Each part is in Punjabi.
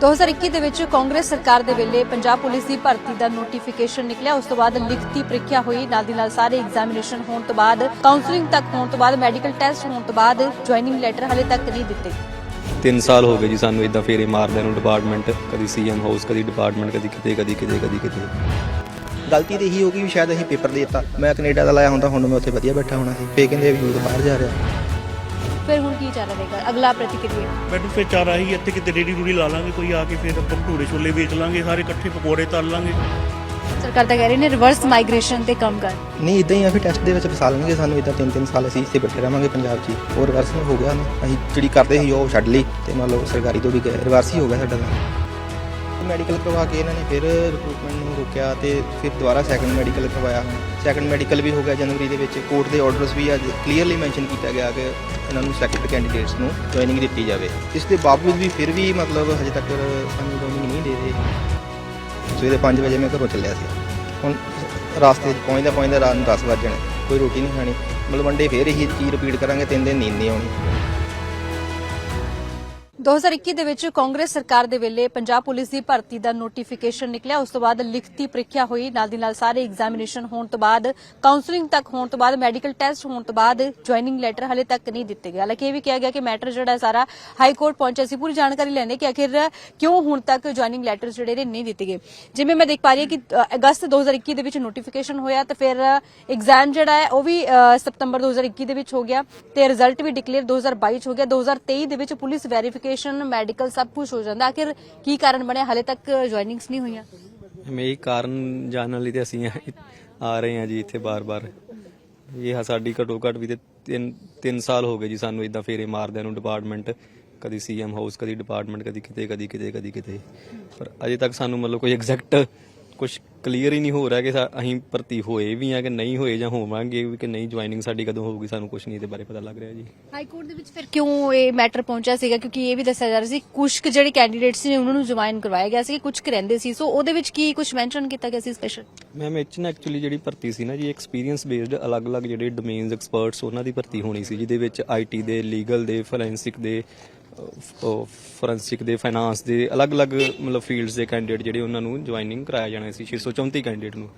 2021 ਦੇ ਵਿੱਚ ਕਾਂਗਰਸ ਸਰਕਾਰ ਦੇ ਵੇਲੇ ਪੰਜਾਬ ਪੁਲਿਸ ਦੀ ਭਰਤੀ ਦਾ ਨੋਟੀਫਿਕੇਸ਼ਨ ਨਿਕਲਿਆ। ਉਸ ਤੋਂ ਬਾਅਦ ਲਿਖਤੀ ਪ੍ਰੀਖਿਆ ਹੋਈ। ਨਾਲ ਦੀ ਨਾਲ ਸਾਰੇ ਐਗਜ਼ਾਮੀਨੇਸ਼ਨ ਹੋਣ ਤੋਂ ਬਾਅਦ ਕਾਉਂਸਲਿੰਗ ਤੱਕ ਹੋਣ ਤੋਂ ਬਾਅਦ ਮੈਡੀਕਲ ਟੈਸਟ ਹੋਣ ਤੋਂ ਬਾਅਦ ਜੁਆਇਨਿੰਗ ਲੈਟਰ ਹਲੇ ਤੱਕ ਨਹੀਂ ਦਿੱਤੇ। 3 ਸਾਲ ਹੋ ਗਏ ਜੀ ਸਾਨੂੰ ਇਦਾਂ ਫੇਰੇ ਮਾਰਦਿਆਂ ਨੂੰ ਡਿਪਾਰਟਮੈਂਟ ਕਦੀ ਸੀਐਮ ਹਾਊਸ ਕਦੀ ਡਿਪਾਰਟਮੈਂਟ ਕਦੀ ਕਿਤੇ ਕਦੀ ਕਿਤੇ ਕਦੀ ਕਿਤੇ। ਗਲਤੀ ਤੇ ਇਹੀ ਹੋ ਗਈ ਵੀ ਸ਼ਾਇਦ ਅਸੀਂ ਪੇਪਰ ਦੇ ਦਿੱਤਾ। ਮੈਂ ਕੈਨੇਡਾ ਦਾ ਲਾਇਆ ਹੁੰਦਾ ਹੁਣ ਮੈਂ ਉੱਥੇ ਵਧੀਆ ਬੈਠਾ ਹੋਣਾ ਸੀ। ਫੇਰ ਕਹਿੰਦੇ ਵੀ ਉਹ ਬਾਹਰ ਜਾ ਰਿਹਾ। ਫਿਰ ਹੁਣ ਕੀ ਚੱਲ ਰਹੇਗਾ? ਅਗਲਾ ਪ੍ਰਤੀਕਿਰਿਆ। ਮੈਨੂੰ ਫਿਰ ਚਾਰ ਆਹੀ ਇੱਥੇ ਕਿਤੇ ਰੇੜੀ ਰੂੜੀ ਲਾ ਲਾਂਗੇ ਕੋਈ ਆ ਕੇ ਫਿਰ ਆਪਾਂ ਭਟੂਰੇ ਛੋਲੇ ਵੇਚ ਲਾਂਗੇ ਸਾਰੇ ਇਕੱਠੇ ਪਕੌੜੇ ਤਲ ਲਾਂਗੇ। ਸਰਕਾਰ ਤਾਂ ਕਹਿ ਰਹੀ ਨੇ ਰਿਵਰਸ ਮਾਈਗ੍ਰੇਸ਼ਨ ਤੇ ਕੰਮ ਕਰ। ਨਹੀਂ ਇਦਾਂ ਹੀ ਆ ਫਿਰ ਟੈਸਟ ਦੇ ਵਿੱਚ ਫਸਾ ਲੈਣਗੇ ਸਾਨੂੰ ਇਦਾਂ ਤਿੰਨ ਤਿੰਨ ਸਾਲ ਅਸੀਂ ਇੱਥੇ ਬੈਠੇ ਰਵਾਂਗੇ ਪੰਜਾਬ 'ਚ ਹੀ। ਉਹ ਰਿਵਰਸ ਹੋ ਗਿਆ ਨਾ। ਅਸੀਂ ਜਿਹੜੀ ਕਰਦੇ ਸੀ ਉਹ ਛੱਡ ਲਈ। ਤੇ ਮੰਨ ਲਓ ਸਰਕਾਰੀ ਤੋਂ ਵੀ ਗਏ ਰਿਵਰਸ ਹੀ ਹੋ ਗਿਆ ਸਾਡਾ ਤਾਂ। ਮੈਡੀਕਲ ਕਰਵਾ ਕੇ ਇਹਨਾਂ ਨੇ ਫਿਰ ਰਿਕਰੂਟਮੈਂਟ ਨੂੰ ਰੋਕਿਆ ਤੇ ਫਿਰ ਦੁਬਾਰਾ ਸੈਕੰਡ ਮੈਡੀਕਲ ਕਰਵਾਇਆ। ਸੈਕੰਡ ਮੈਡੀਕਲ ਵੀ ਹੋ ਗਿਆ ਜਨਵਰੀ ਦੇ ਵਿੱਚ। ਕੋਰਟ ਦੇ ਆਰਡਰਸ ਵੀ ਅੱਜ ਕਲੀਅਰਲੀ ਮੈਂਸ਼ਨ ਕੀਤਾ ਗਿਆ ਕਿ ਇਹਨਾਂ ਨੂੰ ਸਿਲੈਕਟਡ ਕੈਂਡੀਡੇਟਸ ਨੂੰ ਜੁਆਇਨਿੰਗ ਦਿੱਤੀ ਜਾਵੇ। ਇਸ ਦੇ ਬਾਵਜੂਦ ਵੀ ਫਿਰ ਵੀ ਮਤਲਬ ਹਜੇ ਤੱਕ ਸਾਨੂੰ ਜੁਆਇਨਿੰਗ ਨਹੀਂ ਦੇ ਰਹੇ। ਸਵੇਰੇ 5 ਵਜੇ ਮੈਂ ਘਰੋਂ ਚੱਲਿਆ ਸੀ। ਹੁਣ ਰਾਸਤੇ 'ਚ ਪਹੁੰਚਦਾ ਪਹੁੰਚਦਾ ਰਾਤ ਨੂੰ 10 ਵੱਜ ਜਾਣੇ। ਕੋਈ ਰੋਟੀ ਨਹੀਂ ਖਾਣੀ। ਮਤਲਬ ਵੰਡੇ ਫਿਰ ਇਹੀ ਚੀਜ਼ ਰਿਪੀਟ ਕਰਾਂਗੇ, ਤਿੰਨ ਦਿਨ ਨੀਂਦ ਨਹੀਂ ਆਉਣੀ। 2021 ਦੇ ਵਿੱਚ ਕਾਂਗਰਸ ਸਰਕਾਰ ਦੇ ਵੇਲੇ ਪੰਜਾਬ ਪੁਲਿਸ ਦੀ ਭਰਤੀ ਦਾ ਨੋਟੀਫਿਕੇਸ਼ਨ ਨਿਕਲਿਆ। ਉਸ ਤੋਂ ਬਾਅਦ ਲਿਖਤੀ ਪ੍ਰੀਖਿਆ ਹੋਈ। ਨਾਲ ਦੀ ਨਾਲ ਸਾਰੇ ਐਗਜ਼ਾਮੀਨੇਸ਼ਨ ਹੋਣ ਤੋਂ ਬਾਅਦ ਕਾਉਂਸਲਿੰਗ ਤੱਕ ਹੋਣ ਤੋਂ ਬਾਅਦ ਮੈਡੀਕਲ ਟੈਸਟ ਹੋਣ ਤੋਂ ਬਾਅਦ ਜੁਆਇਨਿੰਗ ਲੈਟਰ ਹਲੇ ਤੱਕ ਨਹੀਂ ਦਿੱਤੇ ਗਏ। ਹਾਲਾਂਕਿ ਇਹ ਵੀ ਕਿਹਾ ਗਿਆ ਕਿ ਮੈਟਰ ਜਿਹੜਾ ਸਾਰਾ ਹਾਈ ਕੋਰਟ ਪਹੁੰਚਿਆ ਸੀ। ਪੂਰੀ ਜਾਣਕਾਰੀ ਲੈਣੇ ਕਿ ਆਖਿਰ ਕਿਉਂ ਹੁਣ ਤੱਕ ਜੁਆਇਨਿੰਗ ਲੈਟਰ ਜਿਹੜੇ ਨੇ ਨਹੀਂ ਦਿੱਤੇ ਗਏ। ਜਿਵੇਂ ਮੈਂ ਦੇਖ ਪਾ ਰਹੀ ਹਾਂ ਕਿ ਅ, ਅਗਸਤ 2021 ਦੇ ਵਿੱਚ ਨੋਟੀਫਿਕੇਸ਼ਨ ਹੋਇਆ ਤੇ ਫਿਰ ਐਗਜ਼ਾਮ ਜਿਹੜਾ ਹੈ ਉਹ ਵੀ ਅ, ਸਤੰਬਰ 2021 ਦੇ ਵਿੱਚ ਹੋ ਗਿਆ ਤੇ ਰਿਜ਼ਲਟ ਵੀ ਡਿਕਲੇਅਰ 2022 ਚ ਹੋ ਗਿਆ। 2023 ਦੇ ਵਿੱਚ ਪੁਲਿਸ ਵੈਰੀਫਿਕੇਸ਼ਨ ਮੈਡੀਕਲ ਸਭ ਕੁਝ ਹੋ ਜਾਂਦਾ। ਆਖਿਰ ਕੀ ਕਾਰਨ ਬਣਿਆ? ਹਲੇ ਤੱਕ ਜੁਆਇਨਿੰਗਸ ਨਹੀਂ ਹੋਈਆਂ। ਮੈਂ ਕਾਰਨ ਜਾਣਨ ਲਈ ਤੇ ਅਸੀਂ ਆ ਰਹੇ ਹਾਂ ਜੀ ਇੱਥੇ ਬਾਰ-ਬਾਰ। ਇਹ ਸਾਡੀ ਘਟੋ ਘੱਟ ਵੀ ਤੇ 3 3 ਸਾਲ ਹੋ ਗਏ ਜੀ ਸਾਨੂੰ ਇਦਾਂ ਫੇਰੇ ਮਾਰਦਿਆਂ ਨੂੰ ਡਿਪਾਰਟਮੈਂਟ ਕਦੀ ਸੀਐਮ ਹਾਊਸ ਕਦੀ ਡਿਪਾਰਟਮੈਂਟ ਕਦੀ ਕਿਤੇ ਕਦੀ ਕਿਤੇ ਕਦੀ ਕਿਤੇ। ਪਰ ਅਜੇ ਤੱਕ ਸਾਨੂੰ ਮਤਲਬ ਕੋਈ ਐਗਜ਼ੈਕਟ ਕੁਝ ਕਲੀਅਰ ਹੀ ਨਹੀਂ ਹੋ ਰਿਹਾ ਕਿ ਸਾ- ਅਸੀਂ ਭਰਤੀ ਹੋਏ ਵੀ ਆ ਕਿ ਨਹੀਂ ਹੋਏ ਜਾਂ ਹੋਵਾਂਗੇ ਵੀ ਕਿ ਨਹੀਂ ਜੁਆਇਨਿੰਗ ਸਾਡੀ ਕਦੋਂ ਹੋਊਗੀ ਸਾਨੂੰ ਕੁਝ ਨਹੀਂ ਇਹਦੇ ਬਾਰੇ ਪਤਾ ਲੱਗ ਰਿਹਾ ਜੀ। ਹਾਈ ਕੋਰਟ ਦੇ ਵਿੱਚ ਫਿਰ ਕਿਉਂ ਇਹ ਮੈਟਰ ਪਹੁੰਚਿਆ ਸੀਗਾ? ਕਿਉਂਕਿ ਇਹ ਵੀ ਦੱਸਿਆ ਜਾ ਰਿਹਾ ਸੀ ਕੁਝ ਕੁ ਜਿਹੜੇ ਕੈਂਡੀਡੇਟਸ ਸੀ ਉਹਨਾਂ ਨੂੰ ਜੁਆਇਨ ਕਰਵਾਇਆ ਗਿਆ ਸੀ ਕੁਝ ਕੁ ਰਹਿੰਦੇ ਸੀ। ਸੋ ਉਹਦੇ ਵਿੱਚ ਕੀ ਕੁਝ ਮੈਂਸ਼ਨ ਕੀਤਾ ਗਿਆ ਸੀ ਸਪੈਸ਼ਲ ਮੈਮ ਮੈਮ ਨਾ ਐਕਚੁਅਲੀ ਜਿਹੜੀ ਭਰਤੀ ਸੀ ਨਾ ਜੀ ਐਕਸਪੀਰੀਅੰਸ ਬੇਸਡ ਅਲੱਗ-ਅਲੱਗ ਜਿਹੜੇ ਡੋਮੇਨਸ ਐਕਸਪਰਟਸ ਉਹਨਾਂ ਦੀ ਭਰਤੀ ਹੋਣੀ ਸੀ ਜਿਹਦੇ ਵਿੱਚ ਆਈਟੀ ਦੇ ਲੀਗਲ ਦੇ ਫੋਰੈਂਸਿਕ ਦੇ ਫੋਰੈਂਸਿਕ ਦੇ ਫਾਈਨਾਂਸ ਦੇ ਅਲੱਗ-ਅਲੱਗ ਮਤਲਬ ਫੀਲਡਸ ਦੇ ਕੈਂਡੀਡੇਟ ਜਿਹੜੇ ਉਹਨਾਂ ਨੂੰ ਜੁਆਇਨਿੰਗ ਕਰਾਇਆ ਜਾਣਾ ਸੀ 634 ਕੈਂਡੀਡੇਟ ਨੂੰ।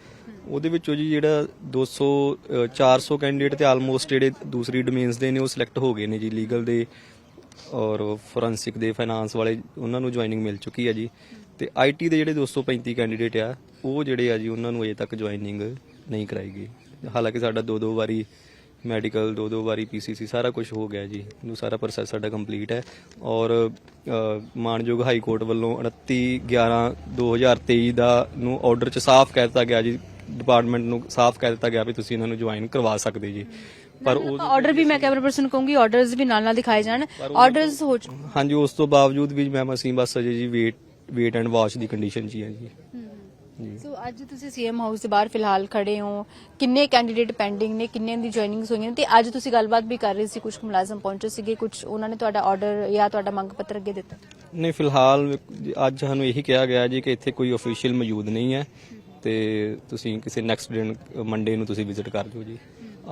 ਉਹਦੇ ਵਿੱਚੋਂ ਜੀ ਜਿਹੜਾ 200 ਅ, 400 ਕੈਂਡੀਡੇਟ ਤੇ ਆਲਮੋਸਟ ਜਿਹੜੇ ਦੂਸਰੀ ਡੋਮੇਨਸ ਦੇ ਨੇ ਉਹ ਸਿਲੈਕਟ ਹੋ ਗਏ ਨੇ ਜੀ ਲੀਗਲ ਦੇ ਔਰ ਫੋਰੈਂਸਿਕ ਦੇ ਫਾਈਨਾਂਸ ਵਾਲੇ ਉਹਨਾਂ ਨੂੰ ਜੁਆਇਨਿੰਗ ਮਿਲ ਚੁੱਕੀ ਹੈ ਜੀ। ਤੇ ਆਈਟੀ ਦੇ ਜਿਹੜੇ 235 ਕੈਂਡੀਡੇਟ ਆ ਉਹ ਜਿਹੜੇ ਆ ਜੀ ਉਹਨਾਂ ਨੂੰ ਅਜੇ ਤੱਕ ਜੁਆਇਨਿੰਗ ਨਹੀਂ ਕਰਾਈ ਗਈ। ਹਾਲਾਂਕਿ ਸਾਡਾ ਦੋ ਦੋ ਵਾਰੀ ਮੈਡੀਕਲ ਦੋ ਦੋ ਵਾਰੀ ਪੀਸੀਸੀ ਸਾਰਾ ਕੁਝ ਹੋ ਗਿਆ ਜੀ। ਨੂੰ ਸਾਰਾ ਪ੍ਰੋਸੈਸ ਸਾਡਾ ਕੰਪਲੀਟ ਹੈ। ਔਰ ਅ, ਮਾਣਯੋਗ ਹਾਈ ਕੋਰਟ ਵੱਲੋਂ 29 11 2023 ਦਾ ਨੂੰ ਆਰਡਰ ਚ ਸਾਫ਼ ਕਹਿ ਦਿੱਤਾ ਗਿਆ ਜੀ। ਡਿਪਾਰਟਮੈਂਟ ਨੂੰ ਸਾਫ਼ ਕਹਿ ਦਿੱਤਾ ਗਿਆ ਵੀ ਤੁਸੀਂ ਇਹਨਾਂ ਨੂੰ ਜੁਆਇਨ ਕਰਵਾ ਸਕਦੇ ਜੀ। ਪਰ ਉਹ ਆਰਡਰ ਵੀ ਮੈਂ ਕੈਮਰਾ ਪਰਸਨ ਕਹੂੰਗੀ ਆਰਡਰਸ ਵੀ ਨਾਲ ਨਾਲ ਦਿਖਾਏ ਜਾਣ। ਆਰਡਰਸ ਹੋ ਚੁੱਕੇ ਹਾਂਜੀ ਉਸ ਤੋਂ ਬਾਵਜੂਦ ਵੀ ਮੈਮ ਅਸੀਂ ਬਸ ਅਜੇ ਜੀ ਵੇਟ ਵੇਟ ਐਂਡ ਵਾਚ ਦੀ ਕੰਡੀਸ਼ਨ 'ਚ ਹੀ ਹਾਂ ਜੀ। ਸੋ ਅੱਜ ਤੁਸੀਂ ਸੀਐਮ ਹਾਊਸ ਦੇ ਬਾਹਰ ਫਿਲਹਾਲ ਖੜੇ ਹੋ। ਕਿੰਨੇ ਕੈਂਡੀਡੇਟ ਪੈਂਡਿੰਗ ਨੇ ਕਿੰਨੇ ਦੀ ਜੁਆਇਨਿੰਗਸ ਹੋਈਆਂ ਤੇ ਅੱਜ ਤੁਸੀਂ ਗੱਲਬਾਤ ਵੀ ਕਰ ਰਹੇ ਸੀ ਕੁਝ ਮੁਲਾਜ਼ਮ ਪਹੁੰਚੇ ਸੀਗੇ ਕੁਝ ਉਹਨਾਂ ਨੇ ਤੁਹਾਡਾ ਆਰਡਰ ਜਾਂ ਤੁਹਾਡਾ ਮੰਗ ਪੱਤਰ ਅੱਗੇ ਦਿੱਤਾ? ਨਹੀਂ ਫਿਲਹਾਲ ਅੱਜ ਸਾਨੂੰ ਇਹੀ ਕਿਹਾ ਗਿਆ ਜੀ ਕਿ ਇੱਥੇ ਕੋਈ ਅਫੀਸ਼ੀਅਲ ਮੌਜੂਦ ਨਹੀਂ ਹੈ ਤੇ ਤੁਸੀਂ ਕਿਸੇ ਨੈਕਸਟ ਦਿਨ ਮੰਡੇ ਨੂੰ ਤੁਸੀਂ ਵਿਜ਼ਿਟ ਕਰ ਜਾਓ ਜੀ।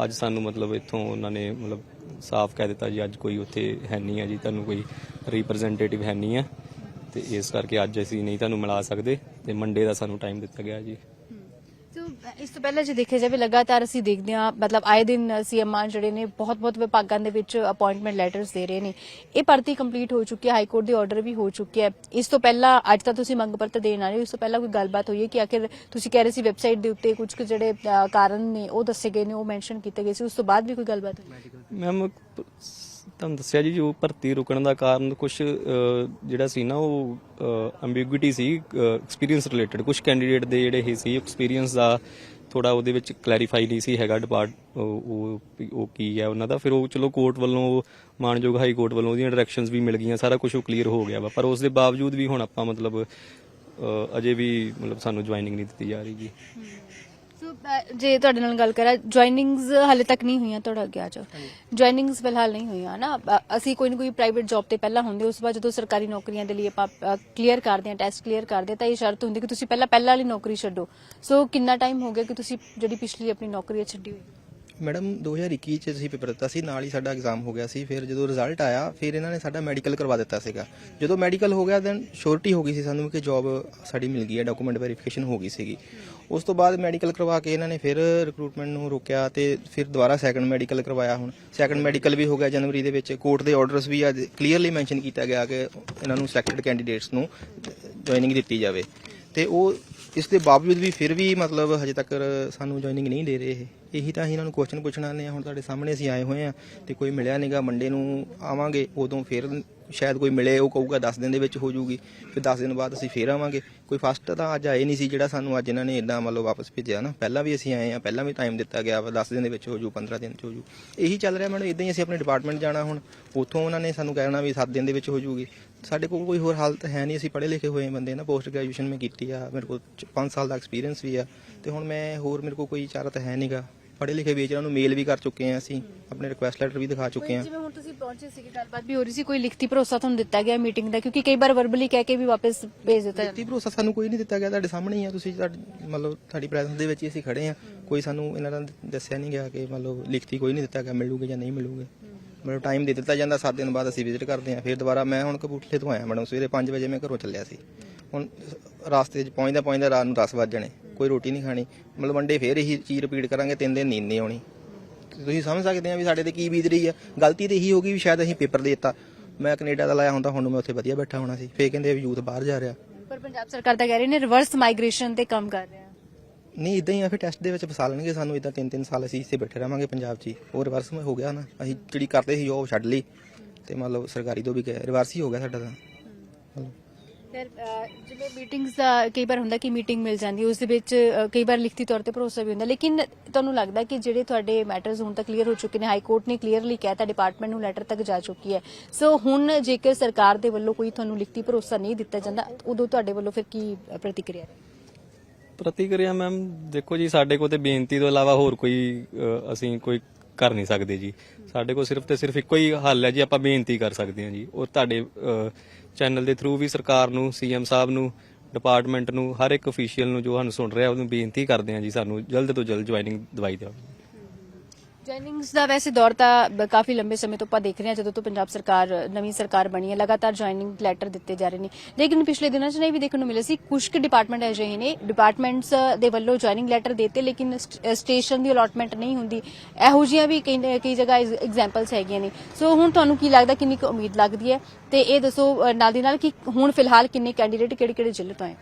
ਅੱਜ ਸਾਨੂੰ ਮਤਲਬ ਇੱਥੋਂ ਉਹਨਾਂ ਨੇ ਮਤਲਬ ਸਾਫ਼ ਕਹਿ ਦਿੱਤਾ ਜੀ ਅੱਜ ਕੋਈ ਉੱਥੇ ਹੈ ਨਹੀਂ ਹੈ ਜੀ ਤੁਹਾਨੂੰ ਕੋਈ ਰਿਪਰੈਜ਼ੈਂਟੇਟਿਵ ਹੈ ਨਹੀਂ ਹੈ। ਤੇ ਇਸ ਕਰਕੇ ਅੱਜ ਅਸੀਂ ਨਹੀਂ ਤੁਹਾਨੂੰ ਮਿਲਾ ਸਕਦੇ ਤੇ ਮੰਡੇ ਦਾ ਸਾਨੂੰ ਟਾਈਮ ਦਿੱਤਾ ਗਿਆ ਜੀ। ਇਸ ਤੋਂ ਪਹਿਲਾਂ ਜੇ ਦੇਖਿਆ ਜਾਵੇ ਲਗਾਤਾਰ ਅਸੀਂ ਦੇਖਦੇ ਹਾਂ ਮਤਲਬ ਆਏ ਦਿਨ ਸੀਐਮਆਰ ਜਿਹੜੇ ਨੇ ਬਹੁਤ-ਬਹੁਤ ਵਿਭਾਗਾਂ ਦੇ ਵਿੱਚ ਅਪਾਇੰਟਮੈਂਟ ਲੈਟਰਸ ਦੇ ਰਹੇ ਨੇ। ਇਹ ਭਰਤੀ ਕੰਪਲੀਟ ਹੋ ਚੁੱਕੀ ਹੈ ਹਾਈ ਕੋਰਟ ਦੇ ਆਰਡਰ ਵੀ ਹੋ ਚੁੱਕੇ ਹੈ। ਇਸ ਤੋਂ ਪਹਿਲਾਂ ਅੱਜ ਤਾਂ ਤੁਸੀਂ ਮੰਗ ਪੱਤਰ ਦੇਣ ਆਏ ਹੋ ਇਸ ਤੋਂ ਪਹਿਲਾਂ ਕੋਈ ਗੱਲਬਾਤ ਹੋਈ ਹੈ ਕਿ ਆਖਿਰ ਤੁਸੀਂ ਕਹਿ ਰਹੇ ਸੀ ਵੈਬਸਾਈਟ ਦੇ ਉੱਤੇ ਕੁਝ ਜਿਹੜੇ ਕਾਰਨ ਨੇ ਉਹ ਦੱਸੇ ਗਏ ਨੇ ਉਹ ਮੈਂਸ਼ਨ ਕੀਤੇ ਗਏ ਸੀ ਉਸ ਤੋਂ ਬਾਅਦ ਵੀ ਕੋਈ ਗੱਲਬਾਤ ਹੋਈ? ਮੈਮ ਤੁਹਾਨੂੰ ਦੱਸਿਆ ਜੀ, ਜੋ ਭਰਤੀ ਰੁਕਣ ਦਾ ਕਾਰਨ ਕੁਝ ਜਿਹੜਾ ਸੀ ਨਾ, ਉਹ ਐਂਬੀਗੁਇਟੀ ਸੀ ਐਕਸਪੀਰੀਅੰਸ ਰਿਲੇਟਡ ਕੁਝ ਕੈਂਡੀਡੇਟ ਦੇ ਜਿਹੜੇ ਇਹ ਸੀ ਐਕਸਪੀਰੀਅੰਸ ਦਾ ਥੋੜਾ ਉਹਦੇ ਵਿੱਚ ਕਲੈਰੀਫਾਈ ਨਹੀਂ ਸੀ ਹੈਗਾ ਡਿਪਾਰਟ ਉਹ ਉਹ ਕੀ ਹੈ ਉਹਨਾਂ ਦਾ। ਫਿਰ ਉਹ ਚਲੋ ਕੋਰਟ ਵੱਲੋਂ, ਮਾਨਯੋਗ ਹਾਈ ਕੋਰਟ ਵੱਲੋਂ ਉਹਦੀਆਂ ਡਾਇਰੈਕਸ਼ਨਸ ਵੀ ਮਿਲ ਗਈਆਂ, ਸਾਰਾ ਕੁਝ ਉਹ ਕਲੀਅਰ ਹੋ ਗਿਆ ਵਾ। ਪਰ ਉਸ ਦੇ ਬਾਵਜੂਦ ਵੀ ਹੁਣ ਆਪਾਂ ਮਤਲਬ ਅਜੇ ਵੀ ਮਤਲਬ ਸਾਨੂੰ ਜੁਆਇਨਿੰਗ ਨਹੀਂ ਦਿੱਤੀ ਜਾ ਰਹੀ ਜੀ। ਜੇ ਤੁਹਾਡੇ ਨਾਲ ਗੱਲ ਕਰਾਂ ਜੁਆਇਨਿੰਗਸ ਹਾਲੇ ਤੱਕ ਨਹੀਂ ਹੋਈਆਂ ਤੁਹਾਡਾ ਅੱਗੇ ਆ ਜਾਓ। ਜੁਆਇਨਿੰਗਸ ਫਿਲਹਾਲ ਨਹੀਂ ਹੋਈਆਂ ਨਾ ਅਸੀਂ ਕੋਈ ਨਾ ਕੋਈ ਪ੍ਰਾਈਵੇਟ ਜੌਬ ਤੇ ਪਹਿਲਾਂ ਹੁੰਦੇ ਉਸ ਤੋਂ ਬਾਅਦ ਜਦੋਂ ਸਰਕਾਰੀ ਨੌਕਰੀਆਂ ਦੇ ਲਈ ਆਪਾਂ ਕਲੀਅਰ ਕਰਦੇ ਹਾਂ ਟੈਸਟ ਕਲੀਅਰ ਕਰਦੇ ਤਾਂ ਇਹ ਸ਼ਰਤ ਹੁੰਦੀ ਕਿ ਤੁਸੀਂ ਪਹਿਲਾਂ ਪਹਿਲਾਂ ਵਾਲੀ ਨੌਕਰੀ ਛੱਡੋ। ਸੋ ਕਿੰਨਾ ਟਾਈਮ ਹੋ ਗਿਆ ਕਿ ਤੁਸੀਂ ਜਿਹੜੀ ਪਿਛਲੀ ਆਪਣੀ ਨੌਕਰੀ ਛੱਡੀ ਹੋਈ? ਮੈਡਮ 2021 ਚ ਅਸੀਂ ਪੇਪਰ ਦਿੱਤਾ ਸੀ, ਨਾਲ ਹੀ ਸਾਡਾ ਐਗਜ਼ਾਮ ਹੋ ਗਿਆ ਸੀ। ਫਿਰ ਜਦੋਂ ਰਿਜ਼ਲਟ ਆਇਆ, ਫਿਰ ਇਹਨਾਂ ਨੇ ਸਾਡਾ ਮੈਡੀਕਲ ਕਰਵਾ ਦਿੱਤਾ ਸੀਗਾ। ਜਦੋਂ ਮੈਡੀਕਲ ਹੋ ਗਿਆ ਦੈਨ ਸ਼ੋਰਟੀ ਹੋ ਗਈ ਸੀ ਸਾਨੂੰ ਕਿ ਜੌਬ ਸਾਡੀ ਮਿਲ ਗਈ ਹੈ ਡਾਕੂਮੈਂਟ ਵੈਰੀਫਿਕੇਸ਼ਨ ਹੋ ਗਈ ਸੀਗੀ। ਉਸ ਤੋਂ ਬਾਅਦ ਮੈਡੀਕਲ ਕਰਵਾ ਕੇ ਇਹਨਾਂ ਨੇ ਫਿਰ ਰਿਕਰੂਟਮੈਂਟ ਨੂੰ ਰੋਕਿਆ ਤੇ ਫਿਰ ਦੁਬਾਰਾ ਸੈਕੰਡ ਮੈਡੀਕਲ ਕਰਵਾਇਆ ਹੁਣ। ਸੈਕੰਡ ਮੈਡੀਕਲ ਵੀ ਹੋ ਗਿਆ ਜਨਵਰੀ ਦੇ ਵਿੱਚ। ਕੋਰਟ ਦੇ ਆਰਡਰਸ ਵੀ ਅੱਜ ਕਲੀਅਰਲੀ ਮੈਂਸ਼ਨ ਕੀਤਾ ਗਿਆ ਕਿ ਇਹਨਾਂ ਨੂੰ ਸਿਲੈਕਟਡ ਕੈਂਡੀਡੇਟਸ ਨੂੰ ਜੁਆਇਨਿੰਗ ਦਿੱਤੀ ਜਾਵੇ। ਤੇ ਉਹ ਇਸ ਦੇ ਬਾਵਜੂਦ ਵੀ ਫਿਰ ਵੀ ਮਤਲਬ ਹਜੇ ਤੱਕ ਸਾਨੂੰ ਜੁਆਇਨਿੰਗ ਨਹੀਂ ਦੇ ਰਹੇ ਇਹ। ਇਹੀ ਤਾਂ ਅਸੀਂ ਇਹਨਾਂ ਨੂੰ ਕੁਐਸਚਨ ਪੁੱਛਣਾ ਨੇ ਹੁਣ ਤੁਹਾਡੇ ਸਾਹਮਣੇ ਅਸੀਂ ਆਏ ਹੋਏ ਆ ਤੇ ਕੋਈ ਮਿਲਿਆ ਨਹੀਂਗਾ ਮੰਡੇ ਨੂੰ ਆਵਾਂਗੇ, ਉਦੋਂ ਫਿਰ ਸ਼ਾਇਦ ਕੋਈ ਮਿਲੇ, ਉਹ ਕਹੂਗਾ 10 ਦਿਨ ਦੇ ਵਿੱਚ ਹੋ ਜਾਊਗੀ ਫਿਰ 10 ਦਿਨ ਬਾਅਦ ਅਸੀਂ ਫੇਰ ਆਵਾਂਗੇ। ਕੋਈ ਫਸਟ ਤਾਂ ਅੱਜ ਆਏ ਨਹੀਂ ਸੀ, ਜਿਹੜਾ ਸਾਨੂੰ ਅੱਜ ਇਹਨਾਂ ਨੇ ਇਦਾਂ ਮਤਲਬ ਵਾਪਸ ਭੇਜਿਆ ਨਾ। ਪਹਿਲਾਂ ਵੀ ਅਸੀਂ ਆਏ ਆ ਪਹਿਲਾਂ ਵੀ ਟਾਈਮ ਦਿੱਤਾ ਗਿਆ ਵਾ 10 ਦਿਨ ਦੇ ਵਿੱਚ ਹੋ ਜੂ 15 ਦਿਨ ਚ ਹੋ ਜਾਊ ਇਹੀ ਚੱਲ ਰਿਹਾ ਮੈਡਮ ਇਦਾਂ ਹੀ ਅਸੀਂ ਆਪਣੇ ਡਿਪਾਰਟਮੈਂਟ ਜਾਣਾ ਹੁਣ। ਉੱਥੋਂ ਉਹਨਾਂ ਨੇ ਸਾਨੂੰ ਕਹਿਣਾ ਵੀ 7 ਦਿਨ ਦੇ ਵਿੱਚ ਹੋ ਜੂਗੀ। ਸਾਡੇ ਕੋਲ ਕੋਈ ਹੋਰ ਹਾਲਤ ਹੈ ਨਹੀਂ, ਅਸੀਂ ਪੜ੍ਹੇ ਲਿਖੇ ਹੋਏ ਬੰਦੇ ਨਾ ਪੋਸਟ ਗ੍ਰੈਜੂਏਸ਼ਨ ਮੈਂ ਕੀਤੀ ਆ। ਮੇਰੇ ਕੋਲ 5 ਸਾਲ ਦਾ ਐਕਸਪੀਰੀਅੰਸ ਵੀ ਆ। ਤੇ ਹੁਣ ਮੈਂ ਹੋਰ ਮੇਰੇ ਕੋਲ ਕੋਈ ਚਾਰਾ ਤਾਂ ਹੈ ਨਹੀਂਗਾ ਪੜ੍ਹੇ ਲਿਖੇ ਵੇਚਰਾਂ ਨੂੰ ਮੇਲ ਵੀ ਕਰ ਚੁੱਕੇ ਆ ਅਸੀਂ ਆਪਣੇ ਰਿਕੁਐਸਟ ਲੈਟਰ ਵੀ ਦਿਖਾ ਚੁੱਕੇ ਆ ਜਿਵੇਂ ਹੁਣ ਤੁਸੀਂ ਪਹੁੰਚੇ ਸੀ ਗੱਲਬਾਤ ਵੀ ਹੋ ਰਹੀ ਸੀ ਕੋਈ ਲਿਖਤੀ ਭਰੋਸਾ ਤੁਹਾਨੂੰ ਦਿੱਤਾ ਗਿਆ ਮੀਟਿੰਗ ਦਾ? ਕਿਉਂਕਿ ਕਈ ਵਾਰ ਵਰਬਲੀ ਕਹਿ ਕੇ ਵੀ ਵਾਪਸ ਭੇਜ ਦਿੱਤਾ ਜਾਂਦਾ। ਲਿਖਤੀ ਭਰੋਸਾ ਸਾਨੂੰ ਕੋਈ ਨਹੀਂ ਦਿੱਤਾ ਗਿਆ ਤੁਹਾਡੇ ਸਾਹਮਣੇ ਹੀ ਆ ਤੁਸੀਂ ਤੁਹਾਡੀ ਮਤਲਬ ਤੁਹਾਡੀ ਪ੍ਰੈਜ਼ੈਂਸ ਦੇ ਵਿੱਚ ਹੀ ਅਸੀਂ ਖੜੇ ਆ ਕੋਈ ਸਾਨੂੰ ਇਹਨਾਂ ਦਾ ਦੱਸਿਆ ਨਹੀਂ ਗਿਆ ਕਿ ਮਤਲਬ ਲਿਖਤੀ ਕੋਈ ਨਹੀਂ ਦਿੱਤਾ ਗਿਆ ਮਿਲੂਗੇ ਜਾਂ ਨਹੀਂ ਮਿਲੂਗੇ। ਮਤਲਬ ਟਾਈਮ ਦੇ ਦਿੱਤਾ ਜਾਂਦਾ 7 ਦਿਨ ਬਾਅਦ ਅਸੀਂ ਵਿਜ਼ਿਟ ਕਰਦੇ ਆ ਫਿਰ ਦੁਬਾਰਾ ਮੈਂ ਹੁਣ ਕਪੂਰਥਲੇ ਤੋਂ ਆਇਆ ਮੈਡਮ ਸਵੇਰੇ 5 ਵਜੇ ਮੈਂ ਘਰੋਂ ਚੱਲਿਆ ਸੀ। ਹੁਣ ਰਾਸਤੇ 'ਚ ਪਹੁੰਚਦਾ ਪਹੁੰਚਦਾ ਰਾਤ ਨੂੰ 10 ਵੱਜ ਜਾਣੇ। ਕੋਈ ਰੋਟੀ ਨਹੀਂ ਖਾਣੀ। ਮਤਲਬ ਮੰਡੇ ਫੇਰ ਇਹੀ ਚੀਜ਼ ਰਿਪੀਟ ਕਰਾਂਗੇ ਤਿੰਨ ਦਿਨ ਨੀਂਦ ਨਹੀਂ ਆਉਣੀ। ਤੁਸੀਂ ਸਮਝ ਸਕਦੇ ਆ ਵੀ ਸਾਡੇ ਤੇ ਕੀ ਬੀਤ ਰਹੀ ਆ। ਗਲਤੀ ਤੇ ਇਹੀ ਹੋ ਗਈ ਵੀ ਸ਼ਾਇਦ ਅਸੀਂ ਪੇਪਰ ਦੇ ਦਿੱਤਾ। ਮੈਂ ਕੈਨੇਡਾ ਦਾ ਲਾਇਆ ਹੁੰਦਾ ਹੁਣ ਮੈਂ ਉੱਥੇ ਵਧੀਆ ਬੈਠਾ ਹੋਣਾ ਸੀ। ਫੇਰ ਕਹਿੰਦੇ ਵੀ ਯੂਥ ਬਾਹਰ ਜਾ ਰਿਹਾ। ਪਰ ਪੰਜਾਬ ਸਰਕਾਰ ਤਾਂ ਕਹਿ ਰਹੀ ਨੇ ਰਿਵਰਸ ਮਾਈਗ੍ਰੇਸ਼ਨ ਤੇ ਕੰਮ ਕਰ ਰਿਹਾ। ਨਹੀਂ ਇਦਾਂ ਹੀ ਆ ਫਿਰ ਟੈਸਟ ਦੇ ਵਿੱਚ ਫਸਾ ਲੈਣਗੇ ਸਾਨੂੰ। ਇਦਾਂ ਤਿੰਨ ਤਿੰਨ ਸਾਲ ਅਸੀਂ ਇੱਥੇ ਬੈਠੇ ਰਵਾਂਗੇ ਪੰਜਾਬ 'ਚ ਉਹ ਰਿਵਰਸ ਹੋ ਗਿਆ ਨਾ। ਅਸੀਂ ਜਿਹੜੀ ਕਰਦੇ ਸੀ ਉਹ ਛੱਡ ਲਈ। ਤੇ ਮਤਲਬ ਸਰਕਾਰੀ ਤੋਂ ਵੀ ਗਏ। ਰਿਵਰਸ ਹੀ ਹੋ ਗਿਆ ਸਾਡਾ ਤਾਂ। ਮਤਲਬ ਫਿਰ ਜਿਵੇਂ ਮੀਟਿੰਗਸ ਦਾ ਕਈ ਵਾਰ ਹੁੰਦਾ ਕਿ ਮੀਟਿੰਗ ਮਿਲ ਜਾਂਦੀ ਹੈ ਉਸ ਦੇ ਵਿੱਚ ਅਹ, ਕਈ ਵਾਰ ਲਿਖਤੀ ਤੌਰ ਤੇ ਭਰੋਸਾ ਵੀ ਹੁੰਦਾ। ਲੇਕਿਨ ਤੁਹਾਨੂੰ ਲੱਗਦਾ ਕਿ ਜਿਹੜੇ ਤੁਹਾਡੇ ਮੈਟਰਸ ਹੁਣ ਤੱਕ ਕਲੀਅਰ ਹੋ ਚੁੱਕੇ ਨੇ ਹਾਈ ਕੋਰਟ ਨੇ ਕਲੀਅਰਲੀ ਕਹਿਤਾ ਡਿਪਾਰਟਮੈਂਟ ਨੂੰ ਲੈਟਰ ਤੱਕ ਜਾ ਚੁੱਕੀ ਹੈ। ਸੋ ਹੁਣ ਜੇਕਰ ਸਰਕਾਰ ਦੇ ਵੱਲੋਂ ਕੋਈ ਤੁਹਾਨੂੰ ਲਿਖਤੀ ਭਰੋਸਾ ਨਹੀਂ ਦਿੱਤਾ ਜਾਂਦਾ ਉਦੋਂ ਤੁਹਾਡੇ ਵੱਲੋਂ ਫਿਰ ਕੀ ਅਹ, ਪ੍ਰਤੀਕਿਰਿਆ ਹੈ? ਪ੍ਰਤੀਕਿਰਿਆ ਮੈਮ ਦੇਖੋ ਜੀ ਸਾਡੇ ਕੋਲ ਤੇ ਬੇਨਤੀ ਤੋਂ ਇਲਾਵਾ ਹੋਰ ਕੋਈ ਅ, ਅਸੀਂ ਕੋਈ ਕਰ ਨਹੀਂ ਸਕਦੇ ਜੀ। ਸਾਡੇ ਕੋਲ ਸਿਰਫ ਤੇ ਸਿਰਫ ਇੱਕੋ ਹੀ ਹੱਲ ਹੈ ਜੀ, ਆਪਾਂ ਬੇਨਤੀ ਕਰ ਸਕਦੇ ਹਾਂ ਜੀ। ਉਹ ਤੁਹਾਡੇ ਚੈਨਲ ਦੇ ਥਰੂ ਵੀ ਸਰਕਾਰ ਨੂੰ ਸੀਐਮ ਸਾਹਿਬ ਨੂੰ ਡਿਪਾਰਟਮੈਂਟ ਨੂੰ, ਹਰ ਇੱਕ ਅਫੀਸ਼ੀਅਲ ਨੂੰ ਜੋ ਸਾਨੂੰ ਸੁਣ ਰਿਹਾ, ਉਹਨੂੰ ਬੇਨਤੀ ਕਰਦੇ ਹਾਂ ਜੀ, ਸਾਨੂੰ ਜਲਦ ਤੋਂ ਜਲਦ ਜੁਆਇਨਿੰਗ ਦਵਾਈ ਦਿਓ। ਜੁਆਇਨਿੰਗਸ ਦਾ ਵੈਸੇ ਦੌਰ ਤਾਂ ਕਾਫੀ ਲੰਬੇ ਸਮੇਂ ਤੋਂ ਆਪਾਂ ਦੇਖ ਰਹੇ ਹਾਂ, ਜਦੋਂ ਤੋਂ ਪੰਜਾਬ ਸਰਕਾਰ, ਨਵੀਂ ਸਰਕਾਰ ਬਣੀ ਹੈ, ਲਗਾਤਾਰ ਜੁਆਇਨਿੰਗ ਲੈਟਰ ਦਿੱਤੇ ਜਾ ਰਹੇ ਨੇ। ਲੇਕਿਨ ਪਿਛਲੇ ਦਿਨਾਂ 'ਚ ਨਹੀਂ ਵੀ ਦੇਖਣ ਨੂੰ ਮਿਲਿਆ ਸੀ ਕੁਝ ਕੁ ਡਿਪਾਰਟਮੈਂਟ ਅਜਿਹੇ ਨੇ ਡਿਪਾਰਟਮੈਂਟਸ ਦੇ ਵੱਲੋਂ ਜੁਆਇਨਿੰਗ ਲੈਟਰ ਦਿੱਤੇ, ਲੇਕਿਨ ਸਟੇਸ਼ਨ ਦੀ ਅਲਾਟਮੈਂਟ ਨਹੀਂ ਹੁੰਦੀ। ਇਹੋ ਜਿਹੀਆਂ ਵੀ ਕਈ ਕਈ ਜਗ੍ਹਾ ਐਗਜ਼ਾਮਪਲਸ ਹੈਗੀਆਂ ਨੇ। ਸੋ ਹੁਣ ਤੁਹਾਨੂੰ ਕੀ ਲੱਗਦਾ, ਕਿੰਨੀ ਕੁ ਉਮੀਦ ਲੱਗਦੀ ਹੈ? ਤੇ ਇਹ ਦੱਸੋ ਨਾਲ ਦੀ ਨਾਲ ਕਿ ਹੁਣ ਫਿਲਹਾਲ ਕਿੰਨੇ ਕੈਂਡੀਡੇਟ ਕਿਹੜੇ ਕਿਹੜੇ ਜ਼ਿਲ੍ਹੇ ਤੋਂ ਆਏ?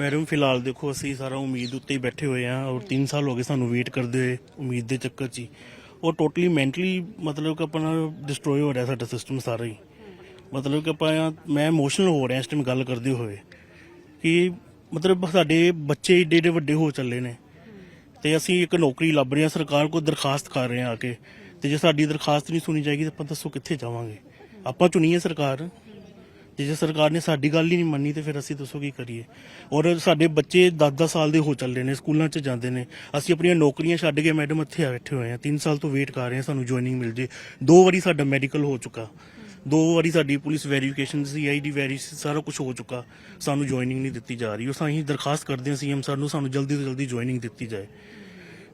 ਮੈਡਮ, ਫਿਲਹਾਲ ਦੇਖੋ, ਅਸੀਂ ਸਾਰਾ ਉਮੀਦ ਉੱਤੇ ਹੀ ਬੈਠੇ ਹੋਏ ਆ ਔਰ 3 ਸਾਲ ਹੋ ਗਏ ਸਾਨੂੰ ਵੇਟ ਕਰਦੇ ਹੋਏ ਉਮੀਦ ਦੇ ਚੱਕਰ 'ਚ ਹੀ। ਉਹ ਟੋਟਲੀ ਮੈਂਟਲੀ ਮਤਲਬ ਕਿ ਆਪਣਾ ਡਿਸਟਰੋਏ ਹੋ ਰਿਹਾ ਸਾਡਾ ਸਿਸਟਮ ਸਾਰਾ ਹੀ। ਮਤਲਬ ਕਿ ਆਪਾਂ ਮੈਂ ਇਮੋਸ਼ਨਲ ਹੋ ਰਿਹਾ ਇਸ ਟਾਈਮ ਗੱਲ ਕਰਦੇ ਹੋਏ ਕਿ ਮਤਲਬ ਸਾਡੇ ਬੱਚੇ ਏਡੇ ਏਡੇ ਵੱਡੇ ਹੋ ਚੱਲੇ ਨੇ ਤੇ ਅਸੀਂ ਇੱਕ ਨੌਕਰੀ ਲੱਭ ਰਹੇ ਹਾਂ, ਸਰਕਾਰ ਕੋਲ ਦਰਖਾਸਤ ਕਰ ਰਹੇ ਹਾਂ ਆ ਕੇ। ਤੇ ਜੇ ਸਾਡੀ ਦਰਖਾਸਤ ਨਹੀਂ ਸੁਣੀ ਜਾਏਗੀ ਤਾਂ ਆਪਾਂ ਦੱਸੋ ਕਿੱਥੇ ਜਾਵਾਂਗੇ? ਆਪਾਂ ਚੁਣੀ ਹੈ ਸਰਕਾਰ। ਤੇ ਜੇ ਸਰਕਾਰ ਨੇ ਸਾਡੀ ਗੱਲ ਹੀ ਨਹੀਂ ਮੰਨੀ ਤੇ ਫਿਰ ਅਸੀਂ ਦੱਸੋ ਕੀ ਕਰੀਏ? ਔਰ ਸਾਡੇ ਬੱਚੇ 10-10 ਸਾਲ ਦੇ ਹੋ ਚੱਲੇ ਨੇ, ਸਕੂਲਾਂ 'ਚ ਜਾਂਦੇ ਨੇ। ਅਸੀਂ ਆਪਣੀਆਂ ਨੌਕਰੀਆਂ ਛੱਡ ਕੇ ਮੈਡਮ ਇੱਥੇ ਆ ਬੈਠੇ ਹੋਏ ਆ। 3 ਸਾਲ ਤੋਂ ਵੇਟ ਕਰ ਰਹੇ ਹਾਂ ਸਾਨੂੰ ਜੁਆਇਨਿੰਗ ਮਿਲ ਜੇ। ਦੋ ਵਾਰੀ ਸਾਡਾ ਮੈਡੀਕਲ ਹੋ ਚੁੱਕਾ। ਦੋ ਵਾਰੀ ਸਾਡੀ ਪੁਲਿਸ ਵੈਰੀਫਿਕੇਸ਼ਨ ਸੀਆਈਡੀ ਵੈਰੀ ਸਾਰਾ ਕੁਝ ਹੋ ਚੁੱਕਾ। ਸਾਨੂੰ ਜੁਆਇਨਿੰਗ ਨਹੀਂ ਦਿੱਤੀ ਜਾ ਰਹੀ। ਉਹ ਅਸੀਂ ਦਰਖਾਸਤ ਕਰਦੇ ਹਾਂ ਸੀਐਮ ਸਰ ਨੂੰ, ਸਾਨੂੰ ਜਲਦੀ ਤੋਂ ਜਲਦੀ ਜੁਆਇਨਿੰਗ ਦਿੱਤੀ ਜਾਏ।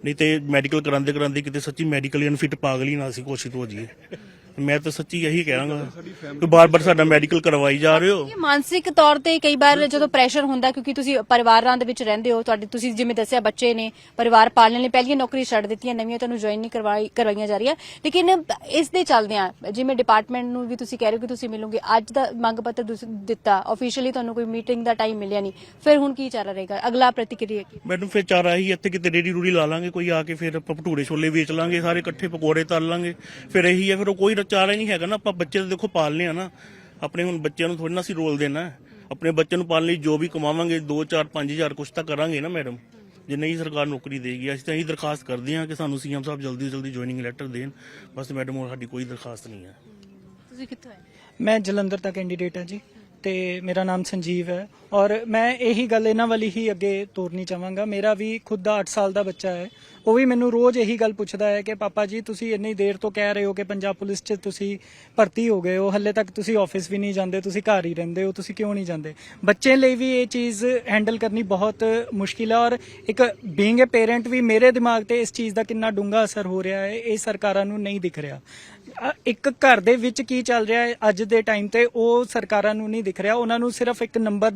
ਨਹੀਂ ਤੇ ਮੈਡੀਕਲ ਕਰਾਉਂਦੇ ਕਰਾਉਂਦੇ ਕਿਤੇ ਸੱਚੀ ਮੈਡੀਕਲੀ ਅਨਫਿਟ ਪਾਗਲ ਹੀ ਨਾ ਅਸੀਂ ਘੋਸ਼ਿਤ ਹੋ ਜਾਈਏ। ਮੈਂ ਤਾਂ ਸੱਚੀ ਇਹੀ ਕਹਾਂਗਾ ਕਿ ਬਾਰ-ਬਾਰ ਸਾਡਾ ਮੈਡੀਕਲ ਕਰਵਾਈ ਜਾ ਰਹੇ ਹੋ। ਇਹ ਮਾਨਸਿਕ ਤੌਰ ਤੇ ਕਈ ਵਾਰ ਜਦੋਂ ਪ੍ਰੈਸ਼ਰ ਹੁੰਦਾ ਕਿਉਂਕਿ ਤੁਸੀਂ ਪਰਿਵਾਰਾਂ ਦੇ ਵਿੱਚ ਰਹਿੰਦੇ ਹੋ ਤੁਹਾਡੇ ਤੁਸੀਂ ਜਿਵੇਂ ਦੱਸਿਆ ਬੱਚੇ ਨੇ ਪਰਿਵਾਰ ਪਾਲਣ ਲਈ ਪਹਿਲੀਆਂ ਨੌਕਰੀ ਛੱਡ ਦਿੱਤੀਆਂ ਨਵੀਆਂ ਤੁਹਾਨੂੰ ਜੁਆਇਨ ਨਹੀਂ ਕਰਵਾਈ ਕਰਵਾਈਆਂ ਜਾ ਰਹੀਆਂ। ਲੇਕਿਨ ਇਸ ਦੇ ਚੱਲਦਿਆਂ ਜਿਵੇਂ ਡਿਪਾਰਟਮੈਂਟ ਨੂੰ ਵੀ ਤੁਸੀਂ ਕਹਿ ਰਹੇ ਹੋ ਕਿ ਤੁਸੀਂ ਮਿਲੋਗੇ ਅੱਜ ਦਾ ਮੰਗ ਪੱਤਰ ਦਿੱਤਾ ਆਫੀਸ਼ੀਅਲੀ ਤੁਹਾਨੂੰ ਕੋਈ ਮੀਟਿੰਗ ਦਾ ਟਾਈਮ ਮਿਲਿਆ ਨਹੀਂ। ਫਿਰ ਹੁਣ ਕੀ ਚਾਰਾ ਰਹੇਗਾ? ਅਗਲਾ ਪ੍ਰਤੀਕਿਰਿਆ ਕੀ? ਮੈਨੂੰ ਫਿਰ ਚਾਰਾ ਹੀ ਇੱਥੇ ਕਿਤੇ ਰੇੜੀ ਰੂੜੀ ਲਾ ਲਾਂਗੇ ਕੋਈ ਆ ਕੇ ਫਿਰ ਆਪਾਂ ਭਟੂਰੇ ਛੋਲੇ ਵੇਚ ਲਾਂਗੇ ਸਾਰੇ ਇਕੱਠੇ ਪਕੌੜੇ ਤਲ ਲਾਂਗੇ। ਫਿਰ ਇਹੀ ਹੈ ਫਿਰ ਉਹ ਕੋਈ ਚਾਰਾ ਹੀ ਨਹੀਂ ਹੈਗਾ ਨਾ ਆਪਾਂ ਬੱਚੇ ਤਾਂ ਦੇਖੋ ਪਾਲਨੇ ਆ ਨਾ। ਆਪਣੇ ਹੁਣ ਬੱਚਿਆਂ ਨੂੰ ਥੋੜੀ ਨਾ ਅਸੀਂ ਰੋਲ ਦੇਣਾ ਹੈ। ਆਪਣੇ ਬੱਚੇ ਨੂੰ ਪਾਲਣ ਲਈ ਜੋ ਵੀ ਕਮਾਵਾਂਗੇ 2 4 5000 ਕੁਛ ਤਾਂ ਕਰਾਂਗੇ ਨਾ ਮੈਡਮ ਜੇ ਨਹੀਂ ਸਰਕਾਰ ਨੌਕਰੀ ਦੇਗੀ ਅਸੀਂ ਤਾਂ ਇਹੀ ਦਰਖਾਸਤ ਕਰਦੇ ਹਾਂ ਕਿ ਸਾਨੂੰ ਸੀਐਮ ਸਾਹਿਬ ਜਲਦੀ ਤੋਂ ਜਲਦੀ ਜੁਆਇਨਿੰਗ ਲੈਟਰ ਦੇਣ। ਬਸ ਮੈਡਮ ਹੋਰ ਸਾਡੀ ਕੋਈ ਦਰਖਾਸਤ ਨਹੀਂ ਹੈ। ਤੁਸੀਂ ਕਿੱਥੋਂ ਆਏ? ਮੈਂ ਜਲੰਧਰ ਦਾ ਕੈਂਡੀਡੇਟ ਹਾਂ ਜੀ। ਤੇ ਮੇਰਾ ਨਾਮ ਸੰਜੀਵ ਹੈ। ਔਰ ਮੈਂ ਇਹੀ ਗੱਲ ਇਹਨਾਂ ਵਾਲੀ ਹੀ ਅੱਗੇ ਤੋਰਨੀ ਚਾਹਾਂਗਾ। ਮੇਰਾ ਵੀ ਖੁਦ ਦਾ 8 ਸਾਲ ਦਾ ਬੱਚਾ ਹੈ। ਉਹ ਵੀ ਮੈਨੂੰ ਰੋਜ਼ ਇਹੀ ਗੱਲ ਪੁੱਛਦਾ ਹੈ ਕਿ, ਪਾਪਾ ਜੀ, ਤੁਸੀਂ ਇੰਨੀ ਦੇਰ ਤੋਂ ਕਹਿ ਰਹੇ ਹੋ ਕਿ ਪੰਜਾਬ ਪੁਲਿਸ 'ਚ ਤੁਸੀਂ ਭਰਤੀ ਹੋ ਗਏ ਹੋ। ਹੱਲੇ ਤੱਕ ਤੁਸੀਂ ਆਫਿਸ ਵੀ ਨਹੀਂ ਜਾਂਦੇ, ਤੁਸੀਂ ਘਰ ਹੀ ਰਹਿੰਦੇ ਹੋ, ਤੁਸੀਂ ਕਿਉਂ ਨਹੀਂ ਜਾਂਦੇ? ਬੱਚੇ ਲਈ ਵੀ ਇਹ ਚੀਜ਼ ਹੈਂਡਲ ਕਰਨੀ ਬਹੁਤ ਮੁਸ਼ਕਿਲ ਹੈ। ਔਰ ਇੱਕ ਬੀਇੰਗ ਅ ਪੇਰੈਂਟ ਵੀ ਮੇਰੇ ਦਿਮਾਗ ਤੇ ਇਸ ਚੀਜ਼ ਦਾ ਕਿੰਨਾ ਡੂੰਘਾ ਅਸਰ ਹੋ ਰਿਹਾ ਹੈ, ਇਹ ਸਰਕਾਰਾਂ ਨੂੰ ਨਹੀਂ ਦਿਖ ਰਿਹਾ। ਇੱਕ ਘਰ ਦੇ ਵਿੱਚ ਕੀ ਚੱਲ ਰਿਹਾ ਹੈ ਅੱਜ ਦੇ ਟਾਈਮ ਤੇ, ਉਹ ਸਰਕਾਰਾਂ ਨੂੰ ਨਹੀਂ ਦਿਖ ਰਿਹਾ। ਉਹਨਾਂ ਨੂੰ ਸਿਰਫ ਇੱਕ ਨੰਬਰ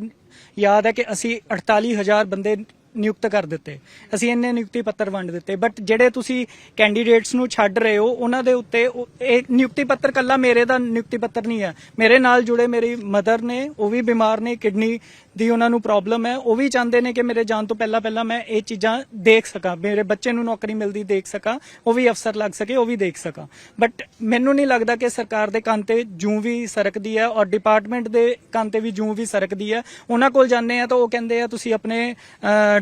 ਯਾਦ ਹੈ ਕਿ ਅਸੀਂ 48000 ਬੰਦੇ ਨਿਯੁਕਤ ਕਰ ਦਿੱਤੇ। ਅਸੀਂ ਇੰਨੇ ਨਿਯੁਕਤੀ ਪੱਤਰ ਵੰਡ ਦਿੱਤੇ। ਬਟ ਜਿਹੜੇ ਤੁਸੀਂ ਕੈਂਡੀਡੇਟਸ ਨੂੰ ਛੱਡ ਰਹੇ ਹੋ, ਉਹਨਾਂ ਦੇ ਉੱਤੇ ਉਹ- ਇਹ ਨਿਯੁਕਤੀ ਪੱਤਰ ਕੱਲਾ ਮੇਰੇ ਦਾ ਨਿਯੁਕਤੀ ਪੱਤਰ ਨਹੀਂ ਹੈ। ਮੇਰੇ ਨਾਲ ਜੁੜੇ ਮੇਰੀ ਮਦਰ ਨੇ, ਉਹ ਵੀ ਬਿਮਾਰ ਨੇ, ਕਿਡਨੀ ਦੀ ਉਹਨਾਂ ਨੂੰ ਪ੍ਰੋਬਲਮ ਹੈ, ਉਹ ਵੀ ਚਾਹੁੰਦੇ ਨੇ ਕਿ ਮੇਰੇ ਜਾਣ ਤੋਂ ਪਹਿਲਾਂ ਪਹਿਲਾਂ ਮੈਂ ਇਹ ਚੀਜ਼ਾਂ ਦੇਖ ਸਕਾਂ, ਮੇਰੇ ਬੱਚੇ ਨੂੰ ਨੌਕਰੀ ਮਿਲਦੀ ਦੇਖ ਸਕਾਂ, ਉਹ ਵੀ ਅਫਸਰ ਲੱਗ ਸਕੇ, ਉਹ ਵੀ ਦੇਖ ਸਕਾਂ। ਬਟ ਮੈਨੂੰ ਨਹੀਂ ਲੱਗਦਾ ਕਿ ਸਰਕਾਰ ਦੇ ਕੰਨ ਤੇ ਜੂੰ ਵੀ ਸਰਕਦੀ ਹੈ ਔਰ ਡਿਪਾਰਟਮੈਂਟ ਦੇ ਕੰਨ ਤੇ ਵੀ ਜੂੰ ਵੀ ਸਰਕਦੀ ਹੈ। ਉਹਨਾਂ ਕੋਲ ਜਾਂਦੇ ਆ ਤਾਂ ਉਹ ਕਹਿੰਦੇ ਆ, ਤੁਸੀਂ ਆਪਣੇ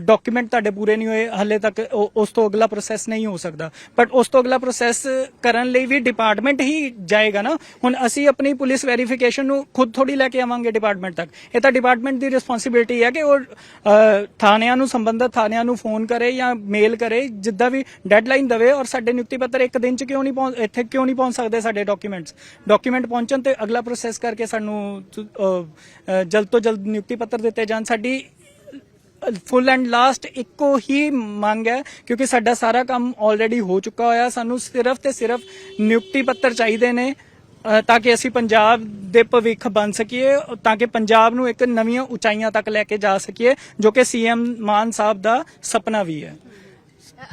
ਡਾਕੂਮੈਂਟ ਤੁਹਾਡੇ ਪੂਰੇ ਨਹੀਂ ਹੋਏ, ਹੱਲੇ ਤੱਕ ਉਸ ਤੋਂ ਅਗਲਾ ਪ੍ਰੋਸੈਸ ਨਹੀਂ ਹੋ ਸਕਦਾ। ਬਟ ਉਸ ਤੋਂ ਅਗਲਾ ਪ੍ਰੋਸੈਸ ਕਰਨ ਲਈ ਵੀ ਡਿਪਾਰਟਮੈਂਟ ਹੀ ਜਾਏਗਾ ਨਾ। ਹੁਣ ਅਸੀਂ ਆਪਣੀ ਪੁਲਿਸ ਵੈਰੀਫਿਕੇਸ਼ਨ ਨੂੰ ਖੁਦ ਥੋੜੀ ਲੈ ਕੇ ਆਵਾਂਗੇ ਡਿਪਾਰਟਮੈਂਟ ਤੱਕ। ਇਹ ਤਾਂ ਡਿਪਾਰਟਮੈਂਟ ਦੀ ਰਿਸਪੌਂਸਿਬਿਲਟੀ ਹੈ ਕਿ ਉਹ ਅਹ, ਥਾਣਿਆਂ ਨੂੰ ਸੰਬੰਧਿਤ ਥਾਣਿਆਂ ਨੂੰ ਫੋਨ ਕਰੇ ਜਾਂ ਮੇਲ ਕਰੇ ਜਿੱਦਾਂ ਵੀ ਡੈਡਲਾਈਨ ਦਵੇ ਔਰ ਸਾਡੇ ਨਿਯੁਕਤੀ ਪੱਤਰ ਇੱਕ ਦਿਨ ਚ ਕਿਉਂ ਨਹੀਂ ਪਹੁੰਚ ਇੱਥੇ ਕਿਉਂ ਨਹੀਂ ਪਹੁੰਚ ਸਕਦੇ ਸਾਡੇ ਡਾਕੂਮੈਂਟਸ ਡਾਕੂਮੈਂਟ ਪਹੁੰਚਣ ਤੇ ਅਗਲਾ ਪ੍ਰੋਸੈਸ ਕਰਕੇ ਸਾਨੂੰ ਅਹ, ਅਹ, ਜਲਦ ਤੋਂ ਜਲਦ ਨਿਯੁਕਤੀ ਪੱਤਰ ਦਿੱਤੇ ਜਾਣ। ਸਾਡੀ ਫੁੱਲ ਐਂਡ ਲਾਸਟ ਇੱਕੋ ਹੀ ਮੰਗ ਹੈ ਕਿਉਂਕਿ ਸਾਡਾ ਸਾਰਾ ਕੰਮ ਆਲਰੇਡੀ ਹੋ ਚੁੱਕਾ ਹੋਇਆ। ਸਾਨੂੰ ਸਿਰਫ ਤੇ ਸਿਰਫ ਨਿਯੁਕਤੀ ਪੱਤਰ ਚਾਹੀਦੇ ਨੇ। ਤਾਂ ਕਿ ਅਸੀਂ ਪੰਜਾਬ ਦੇ ਭਵਿੱਖ ਬਣ ਸਕੀਏ, ਤਾਂ ਕਿ ਪੰਜਾਬ ਨੂੰ ਇੱਕ ਨਵੀਆਂ ਉਚਾਈਆਂ ਤੱਕ ਲੈ ਕੇ ਜਾ ਸਕੀਏ, ਜੋ ਕਿ ਸੀਐਮ ਮਾਨ ਸਾਹਿਬ ਦਾ ਸੁਪਨਾ ਵੀ ਹੈ।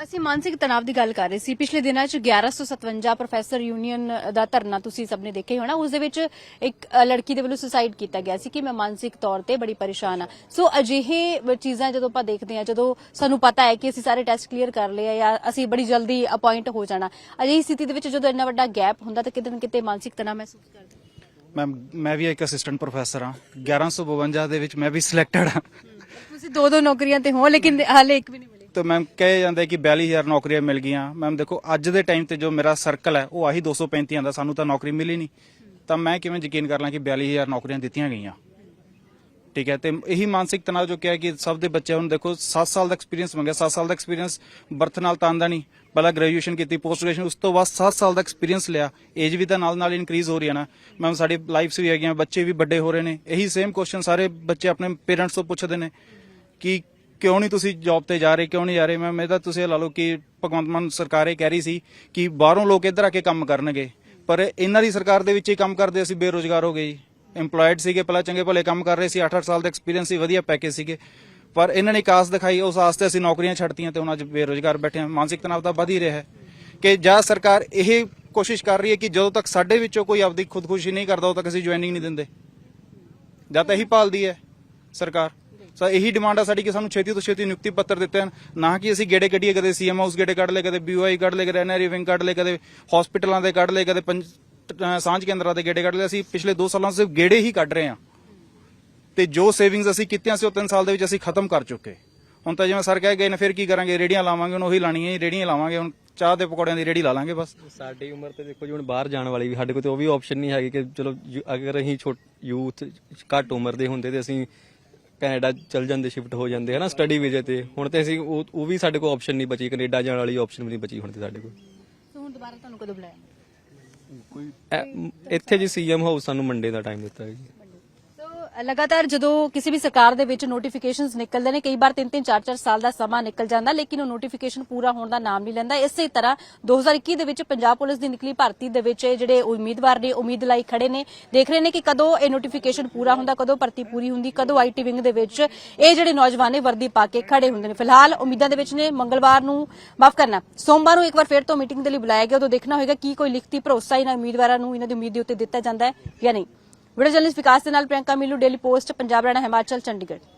ਅਸੀਂ ਮਾਨਸਿਕ ਤਣਾਅ ਦੀ ਗੱਲ ਕਰ ਰਹੇ ਸੀ। ਪਿਛਲੇ ਦਿਨਾਂ 'ਚ 1157 ਪ੍ਰੋਫੈਸਰ ਯੂਨੀਅਨ ਦਾ ਧਰਨਾ ਤੁਸੀਂ ਸਭ ਨੇ ਦੇਖਿਆ ਹੀ ਹੋਣਾ। ਉਸ ਦੇ ਵਿੱਚ ਇੱਕ ਲੜਕੀ ਦੇ ਵੱਲੋਂ ਸੁਸਾਈਡ ਕੀਤਾ ਗਿਆ ਸੀ ਕਿ ਮੈਂ ਮਾਨਸਿਕ ਤੌਰ ਤੇ ਬੜੀ ਪਰੇਸ਼ਾਨ ਆ ਸੋ ਅਜਿਹੇ ਚੀਜ਼ਾਂ ਜਦੋਂ ਆਪਾਂ ਦੇਖਦੇ ਹਾਂ ਜਦੋਂ ਸਾਨੂੰ ਪਤਾ ਹੈ ਕਿ ਅਸੀਂ ਸਾਰੇ ਟੈਸਟ ਕਲੀਅਰ ਕਰ ਲਏ ਆ ਜਾਂ ਅਸੀਂ ਬੜੀ ਜਲਦੀ ਅਪਾਇੰਟ ਹੋ ਜਾਣਾ ਅਜਿਹੀ ਸਥਿਤੀ ਦੇ ਵਿੱਚ ਜਦੋਂ ਇੰਨਾ ਵੱਡਾ ਗੈਪ ਹੁੰਦਾ ਤਾਂ ਕਿਤੇ ਨਾ ਕਿਤੇ ਮਾਨਸਿਕ ਤਣਾਅ ਮਹਿਸੂਸ ਕਰਦੇ। ਮੈਂ ਮੈਂ ਵੀ ਇੱਕ ਅਸਿਸਟੈਂਟ ਪ੍ਰੋਫੈਸਰ ਹਾਂ। 1152 ਦੇ ਵਿੱਚ ਮੈਂ ਵੀ ਸਿਲੈਕਟਡ ਹਾਂ। ਤੁਸੀਂ ਦੋ ਦੋ ਨੌਕਰੀਆਂ ਤੇ ਹੋ ਲੇਕਿਨ ਹਾਲੇ ਇੱਕ ਵੀ ਨਹੀਂ ਮਿਲੀ ਮੈਮ ਕਹੇ ਜਾਂਦਾ ਕਿ 42000 ਨੌਕਰੀਆਂ ਮਿਲ ਗਈਆਂ। ਮੈਮ ਦੇਖੋ, ਅੱਜ ਦੇ ਟਾਈਮ ਤੇ ਜੋ ਮੇਰਾ ਸਰਕਲ ਹੈ, ਉਹ ਆਹੀ 235 ਦਾ ਸਾਨੂੰ ਤਾਂ ਨੌਕਰੀ ਮਿਲੀ ਨਹੀਂ ਤਾਂ ਮੈਂ ਕਿਵੇਂ ਯਕੀਨ ਕਰ ਲਾਂ ਕਿ 42000 ਨੌਕਰੀਆਂ ਦਿੱਤੀਆਂ ਗਈਆਂ? ਠੀਕ ਹੈ, ਤੇ ਇਹੀ ਮਾਨਸਿਕ ਤਣਾਅ ਜੋ ਕਿਹਾ ਕਿ ਸਭ ਦੇ ਬੱਚਿਆਂ ਨੂੰ ਦੇਖੋ 7 ਸਾਲ ਦਾ ਐਕਸਪੀਰੀਅੰਸ ਮੰਗਿਆ 7 ਸਾਲ ਦਾ ਐਕਸਪੀਰੀਅੰਸ ਬਰਥ ਨਾਲ ਤਾਂ ਆਂਦਾ ਨਹੀਂ ਪਹਿਲਾਂ ਗ੍ਰੈਜੂਏਸ਼ਨ ਕੀਤੀ ਪੋਸਟ ਗ੍ਰੈਜੂਏਸ਼ਨ ਉਸ ਤੋਂ ਬਾਅਦ 7 ਸਾਲ ਦਾ ਐਕਸਪੀਰੀਅੰਸ ਲਿਆ। ਏਜ ਵੀ ਤਾਂ ਨਾਲ ਨਾਲ ਇਨਕਰੀਜ਼ ਹੋ ਰਹੀ ਹੈ ਨਾ। ਮੈਮ ਸਾਡੀ ਲਾਈਫਸ ਵੀ ਹੈਗੀਆਂ, ਬੱਚੇ ਵੀ ਵੱਡੇ ਹੋ ਰਹੇ ਨੇ। ਇਹੀ ਸੇਮ ਕੁਐਸਚਨ ਸਾਰੇ ਬੱਚੇ ਆਪਣੇ ਪੇਰੈਂਟਸ ਤੋਂ ਪੁੱਛਦੇ ਨੇ ਕਿ ਕਿਉਂ ਨਹੀਂ ਤੁਸੀਂ ਜੌਬ ਤੇ ਜਾ ਰਹੇ, ਕਿਉਂ ਨਹੀਂ ਜਾ ਰਹੇ? ਮੈਮ ਇਹ ਤਾਂ ਤੁਸੀਂ ਇਹ ਲਾ ਲਓ ਕਿ ਭਗਵੰਤ ਮਾਨ ਸਰਕਾਰ ਇਹ ਕਹਿ ਰਹੀ ਸੀ ਕਿ ਬਾਹਰੋਂ ਲੋਕ ਇੱਧਰ ਆ ਕੇ ਕੰਮ ਕਰਨਗੇ। ਪਰ ਇਹਨਾਂ ਦੀ ਸਰਕਾਰ ਦੇ ਵਿੱਚ ਹੀ ਕੰਮ ਕਰਦੇ ਅਸੀਂ, ਬੇਰੋਜ਼ਗਾਰ ਹੋ ਗਏ ਜੀ। EMPLOYED ਸੀਗੇ, ਪਹਿਲਾਂ ਚੰਗੇ ਭਲੇ ਕੰਮ ਕਰ ਰਹੇ ਸੀ 8-8 ਸਾਲ ਦਾ ਐਕਸਪੀਰੀਅੰਸ ਸੀ, ਵਧੀਆ ਪੈਕੇਜ ਸੀਗੇ। ਪਰ ਇਹਨਾਂ ਨੇ ਕਾਸ ਦਿਖਾਈ, ਉਸ ਆਸ ਤੇ ਅਸੀਂ ਨੌਕਰੀਆਂ ਛੱਡਤੀਆਂ ਤੇ ਹੁਣ ਅੱਜ ਬੇਰੋਜ਼ਗਾਰ ਬੈਠੇ ਹਾਂ। ਮਾਨਸਿਕ ਤਣਾਅ ਤਾਂ ਵਧ ਹੀ ਰਿਹਾ ਹੈ ਕਿ ਜਾਂ ਸਰਕਾਰ ਇਹ ਕੋਸ਼ਿਸ਼ ਕਰ ਰਹੀ ਹੈ ਕਿ ਜਦੋਂ ਤੱਕ ਸਾਡੇ ਵਿੱਚੋਂ ਕੋਈ ਆਪਦੀ ਖੁਦਕੁਸ਼ੀ ਨਹੀਂ ਕਰਦਾ, ਉਦੋਂ ਤੱਕ ਅਸੀਂ ਜੁਆਇਨਿੰਗ ਨਹੀਂ ਦਿੰਦੇ। ਜਾਂ ਤਾਂ ਇਹੀ ਪਾਲਦੀ ਹੈ ਸਰਕਾਰ। ਸੋ ਇਹੀ ਡਿਮਾਂਡ ਆ ਸਾਡੀ ਕਿ ਸਾਨੂੰ ਛੇਤੀ ਤੋਂ ਛੇਤੀ ਨਿਯੁਕਤੀ ਪੱਤਰ ਦਿੱਤੇ ਹਨ ਨਾ ਕਿ ਅਸੀਂ ਗੇੜੇ ਕੱਢੀਏ, ਕਦੇ ਸੀਐਮ ਹਾਊਸ ਗੇੜੇ ਕੱਢ ਲਏ, ਕਦੇ ਬੀਓਆਈ ਕੱਢ ਲਏ, ਕਦੇ ਐਨਆਰਈ ਵਿੰਗ ਕੱਢ ਲਏ, ਕਦੇ ਹਸਪੀਟਲਾਂ ਦੇ ਕੱਢ ਲਏ, ਕਦੇ ਸਾਂਝ ਕੇਂਦਰਾਂ ਦੇ ਗੇੜੇ ਕੱਢ ਲਏ। ਅਸੀਂ ਪਿਛਲੇ 2 ਸਾਲਾਂ ਤੋਂ ਸਿਰਫ ਗੇੜੇ ਹੀ ਕੱਢ ਰਹੇ ਹਾਂ। ਤੇ ਜੋ ਸੇਵਿੰਗਸ ਅਸੀਂ ਕੀਤੀਆਂ ਸੀ ਉਹ 3 ਸਾਲ ਦੇ ਵਿੱਚ ਅਸੀਂ ਖਤਮ ਕਰ ਚੁੱਕੇ। ਹੁਣ ਤਾਂ ਜਿਵੇਂ ਸਰ ਕਹਿ ਗਏ ਨੇ, ਫਿਰ ਕੀ ਕਰਾਂਗੇ? ਰੇੜੀਆਂ ਲਾਵਾਂਗੇ, ਹੁਣ ਉਹੀ ਲਾਣੀਆਂ ਹੀ ਰੇੜੀਆਂ ਲਾਵਾਂਗੇ, ਹੁਣ ਚਾਹ ਦੇ ਪਕੌੜਿਆਂ ਦੀ ਰੇੜੀ ਲਾ ਲਾਂਗੇ ਬਸ। ਸਾਡੀ ਉਮਰ ਤੇ ਦੇਖੋ ਜੀ, ਹੁਣ ਬਾਹਰ ਜਾਣ ਵਾਲੀ ਵੀ, ਸਾਡੇ ਕੋਲ ਤੇ ਉਹ ਵੀ ਆਪਸ਼ਨ ਨਹੀਂ ਹੈਗੀ ਕਿ ਚਲੋ ਅਗਰ ਅਸੀਂ ਛੋਟ ਯੂਥ ਘੱਟ ਉਮਰ ਦੇ ਹੁੰਦੇ ਤੇ ਅਸੀਂ ਕੈਨੇਡਾ ਚਲ ਜਾਂਦੇ ਸ਼ਿਫਟ ਹੋ ਜਾਂਦੇ ਹਨਾ ਸਟੱਡੀ ਵੀਜ਼ੇ ਤੇ। ਹੁਣ ਤੇ ਅਸੀਂ ਉਹ ਉਹ ਵੀ ਸਾਡੇ ਕੋਲ ਆਪਸ਼ਨ ਨਹੀਂ ਬਚੀ ਕੈਨੇਡਾ ਜਾਣ ਵਾਲੀ ਆਪਸ਼ਨ ਵੀ ਨਹੀਂ ਬਚੀ ਹੁਣ ਤੇ ਸਾਡੇ ਕੋਲ। ਸੋ ਹੁਣ ਦੁਬਾਰਾ ਤੁਹਾਨੂੰ ਕਦੋਂ ਬੁਲਾਇਆ? ਐ- ਇੱਥੇ ਜੀ ਸੀਐਮ ਹਾਊਸ ਸਾਨੂੰ ਮੰਡੇ ਦਾ ਟਾਈਮ ਦਿੱਤਾ ਹੈ ਜੀ। ਲਗਾਤਾਰ ਜਦੋਂ ਕਿਸੇ ਵੀ ਸਰਕਾਰ ਦੇ ਵਿੱਚ ਨੋਟੀਫਿਕੇਸ਼ਨਸ ਨਿਕਲਦੇ ਨੇ, ਕਈ ਵਾਰ 3-3 4-4 ਸਾਲ ਦਾ ਸਮਾਂ ਨਿਕਲ ਜਾਂਦਾ, ਲੇਕਿਨ ਉਹ ਨੋਟੀਫਿਕੇਸ਼ਨ ਪੂਰਾ ਹੋਣ ਦਾ ਨਾਮ ਨਹੀਂ ਲੈਂਦਾ। ਇਸੇ ਤਰ੍ਹਾਂ 2021 ਦੇ ਵਿੱਚ ਪੰਜਾਬ ਪੁਲਿਸ ਦੀ ਨਿਕਲੀ ਭਰਤੀ ਦੇ ਵਿੱਚ ਇਹ ਜਿਹੜੇ ਉਮੀਦਵਾਰ ਨੇ, ਉਮੀਦ ਲਾਈ ਖੜੇ ਨੇ, ਦੇਖ ਰਹੇ ਨੇ ਕਿ ਕਦੋਂ ਇਹ ਨੋਟੀਫਿਕੇਸ਼ਨ ਪੂਰਾ ਹੁੰਦਾ, ਕਦੋਂ ਭਰਤੀ ਪੂਰੀ ਹੁੰਦੀ, ਕਦੋਂ ਆਈਟੀ ਵਿੰਗ ਦੇ ਵਿੱਚ ਇਹ ਜਿਹੜੇ ਨੌਜਵਾਨ ਨੇ ਵਰਦੀ ਪਾ ਕੇ ਖੜੇ ਹੁੰਦੇ ਨੇ। ਫਿਲਹਾਲ ਉਮੀਦਾਂ ਦੇ ਵਿੱਚ ਨੇ, ਮੰਗਲਵਾਰ ਨੂੰ ਮਾਫ ਕਰਨਾ, ਸੋਮਵਾਰ ਨੂੰ ਇੱਕ ਵਾਰ ਫਿਰ ਤੋਂ ਮੀਟਿੰਗ ਦੇ ਲਈ ਬੁਲਾਇਆ ਗਿਆ, ਉਦੋਂ ਦੇਖਣਾ ਹੋਏਗਾ ਕੀ ਕੋਈ ਲਿਖਤੀ ਭਰੋਸਾ ਇਹਨਾਂ ਉਮੀਦਵਾਰਾਂ ਨੂੰ, ਇਹਨਾਂ ਦੀ ਉਮੀਦ ਦੇ ਉੱਤੇ ਦਿੱਤਾ ਜਾਂਦਾ ਹੈ ਜਾਂ ਨਹੀਂ। ਵੀਡੀਓ ਜਰਨਲਿਸਟ ਵਿਕਾਸ ਦੇ ਨਾਲ ਪ੍ਰਿਯੰਕਾ ਮਿਲੂ ਡੇਲੀ ਪੋਸਟ ਪੰਜਾਬ ਰਾਣਾ ਹਿਮਾਚਲ ਚੰਡੀਗੜ੍ਹ।